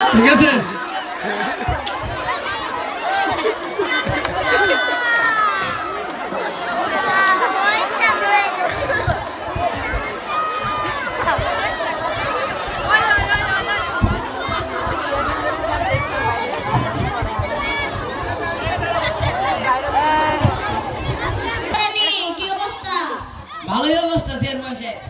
ঠিক আছে? ভালোই অবস্থা চেয়ারম্যান সাহেব।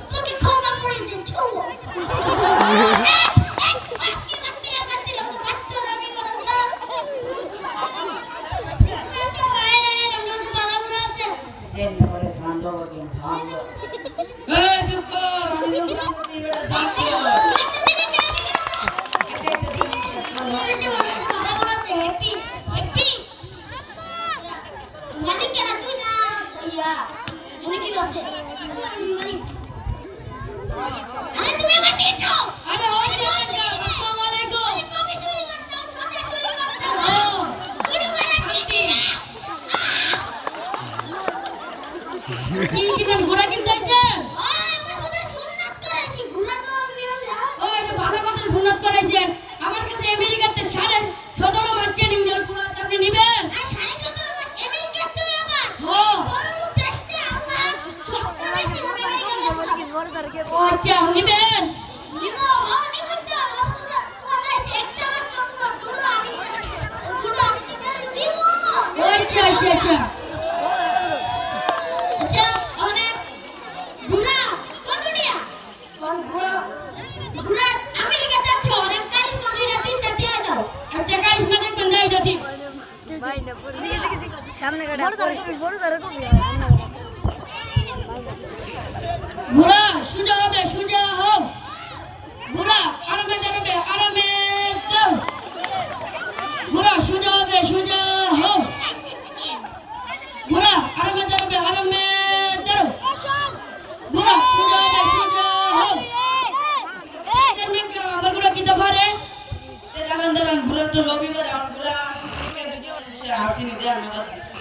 के ठान लो के ठान लो ए चुप कर हम लोग को बेटा साथ में अच्छा अच्छा স্টেশন আচ্ছা।, আচ্ছা। অনেক ঘুরা কতটিয়া কোন ঘুরা ঘুরা আমেরিকা যাচ্ছে অনেক কারিশমা দুইটা তিনটা দিয়ে দাও। আচ্ছা কারিশমা দেখবেন যাই যাচ্ছি ভাই না পুরো সামনে কাটা বড় সারা কবি ঘুরা সুযোগ হবে।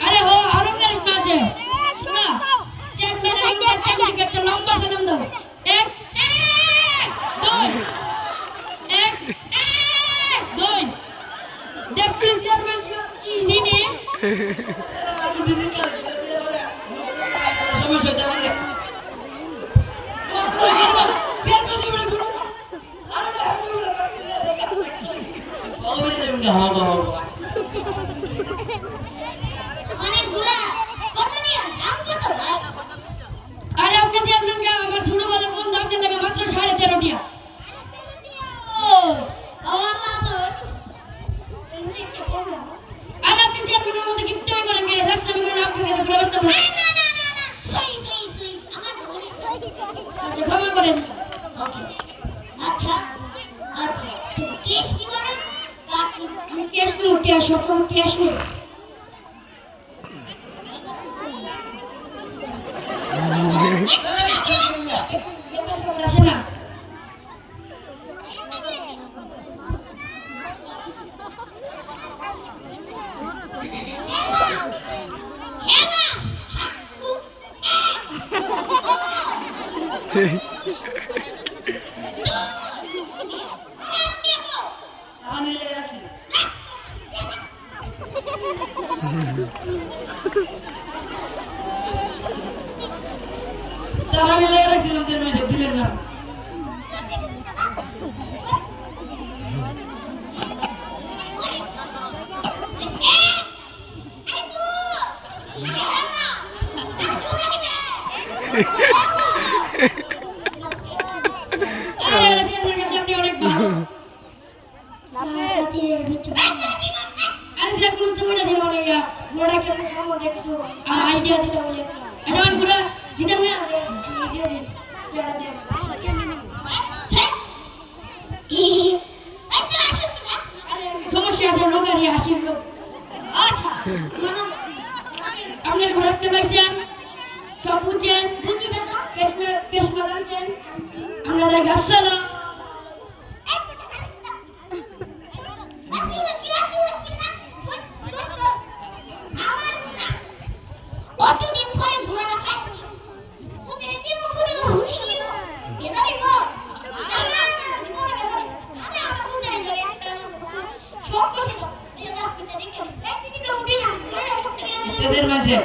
আরে হো আরঙ্গের উঠা আছে শোনা চেক মেরে লম্বা টেবিলকে একটা লম্বা চেয়ারম্যান কি জিনিস? দিদি উঠি আসবে উঠি আসো উঠি আসবে Hey. আমি লেগে রাখছিলাম যে মেয়েটা দিলেন না। অনেক ভালো। dia di dalam dia. Jangan pura, di dalamnya dia di, dia ada dia. Cek. সমস্যা আছে লোক আর হাসির লোক আচ্ছা আপনার ঘোরার পাইছেন সব বুঝছেন কৃষ্ণ কৃষ্ণ আমরা গাছ চালা মাঝে।